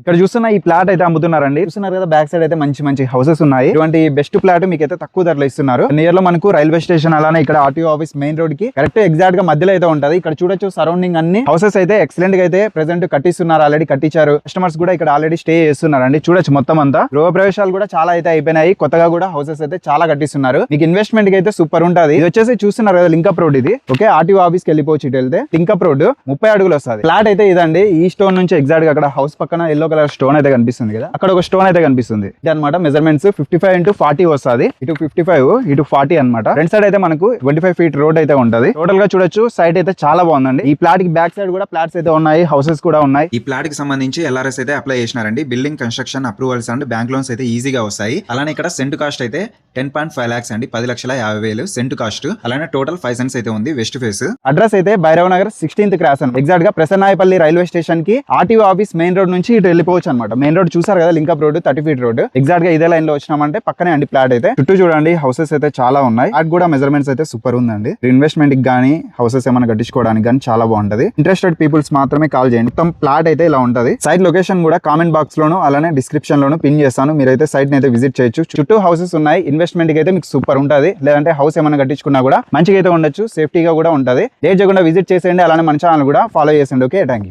ఇక్కడ చూస్తున్న ఈ ప్లాట్ అయితే అమ్ముతున్నారండి. చూస్తున్నారు కదా బ్యాక్ సైడ్ అయితే మంచి మంచి హౌసెస్ ఉన్నాయి. ఇటువంటి బెస్ట్ ప్లాట్ మీకు అయితే తక్కువ ధరలో ఇస్తున్నారు. నియర్లో మనకు రైల్వే స్టేషన్ అలానే ఇక్కడ ఆర్టీఓ ఆఫీస్ మెయిన్ రోడ్కి కరెక్ట్ ఎగ్జాక్ట్గా మధ్యలో అయితే ఉంటది. ఇక్కడ చూడొచ్చు సరౌండింగ్ అన్ని. హౌసెస్ అయితే ఎక్సలెంట్గా అయితే ప్రెసెంట్ కట్టిస్తున్నారు ఆల్రెడీ కట్టించారు. కస్టమర్స్ కూడా ఇక్కడ ఆల్రెడీ స్టే చేస్తున్నారండి. చూడొచ్చు మొత్తం అంతా. గృహ ప్రవేశాలు కూడా చాలా అయితే అయిపోయినాయి. కొత్తగా కూడా హౌసెస్ అయితే చాలా కట్టిస్తున్నారు. మీకు ఇన్వెస్ట్మెంట్కి అయితే సూపర్ ఉంటది. ఇది వచ్చేసి చూస్తున్నారు కదా లింకప్ రోడ్ ఇది. ఓకే ఆర్టీఓ ఆఫీస్కి వెళ్ళిపోవచ్చు ఇటు వెళ్తే. లింకప్ రోడ్ ముప్పై అడుగులు వస్తుంది. ఫ్లాట్ అయితే ఇదండి. ఈ స్టోన్ నుంచి ఎగ్జాక్ట్గా అక్కడ హౌస్ పక్కన ఎల్లో కలర్ స్టోన్ అయితే కనిపిస్తుంది కదా. అక్కడ ఒక స్టోన్ అయితే కనిపిస్తుంది. ఇది అనమాట measurements fifty five into forty వస్తుంది. ఇటు ఫిఫ్టీ ఫైవ్ ఇటు ఫార్టీ అనమాట ఫ్రంట్ సైడ్ అయితే మనకు ట్వంటీ ఫైవ్ ఫీట్ రోడ్ అయితే ఉంటది. టోటల్గా చూడొచ్చు సైడ్ అయితే చాలా బాగుందండి. ఈ ప్లాట్కి బ్యాక్ సైడ్ కూడా ప్లాట్స్ అయితే ఉన్నాయి హౌసెస్ కూడా ఉన్నాయి. ఈ ప్లాట్కి సంబంధించి ఎల్ఆర్ఎస్ అయితే apply చేసినారండి. Building construction approvals and bank loans అయితే ఈజీగా వస్తాయి. అలానే ఇక్కడ సెంట్ కాస్ట్ అయితే టెన్ పాయింట్ ఫైవ్ లాక్స్ అండి. పది లక్షల యాభై వేలు సెంట్ కాస్ట్ అలానే టోటల్ ఫైవ్ సెంట్స్ అయితే ఉంది వెస్ట్ ఫేస్ అడ్రస్ అయితే భైరవ నగర్ సిక్స్టీన్త్ క్రాస్ ఎగ్జాక్ట్గా ప్రసన్నాయపల్లి రైల్వే స్టేషన్కి ఆర్టీఓ ఆఫీస్ మెయిన్ రోడ్ నుంచి ఇటు వెళ్ళిపోవచ్చు అనమాట మెయిన్ రోడ్ చూసారు కదా link up road thirty feet road ఎగ్జాక్ట్గా ఇదే లైన్లో వచ్చినామంటే పక్కనే అండి ప్లాట్ అయితే. చుట్టూ చూడండి హౌసెస్ అయితే చాలా ఉన్నాయి. అటు కూడా మెజర్మెంట్స్ అయితే సూపర్ ఉందండి. ఇన్వెస్ట్మెంట్కి గానీ హౌసెస్ ఏమైనా కట్టించుకోవడానికి కానీ చాలా బాగుంటది. ఇంట్రెస్టెడ్ పీపుల్స్ మాత్రమే కాల్ చేయండి. మొత్తం ప్లాట్ అయితే ఇలా ఉంటది. సైట్ లొకేషన్ కూడా కామెంట్ బాక్స్ లోను అలానే డిస్క్రిప్షన్ లోను పిన్ చేస్తాను. మీరైతే సైట్ అయితే విజిట్ చేయొచ్చు. చుట్టూ హౌసెస్ ఉన్నాయి. ఇన్వెస్ట్మెంట్కి అయితే మీకు సూపర్ ఉంటది. లేదంటే హౌస్ ఏమైనా కట్టించుకున్నా కూడా మంచిగా అయితే ఉండొచ్చు. సేఫ్టీగా కూడా ఉంటది. లేట్ చేయకుండా విజిట్ చేసేయండి. అలానే మన ఛానల్ కూడా ఫాలో చేసేయండి. Okay thank you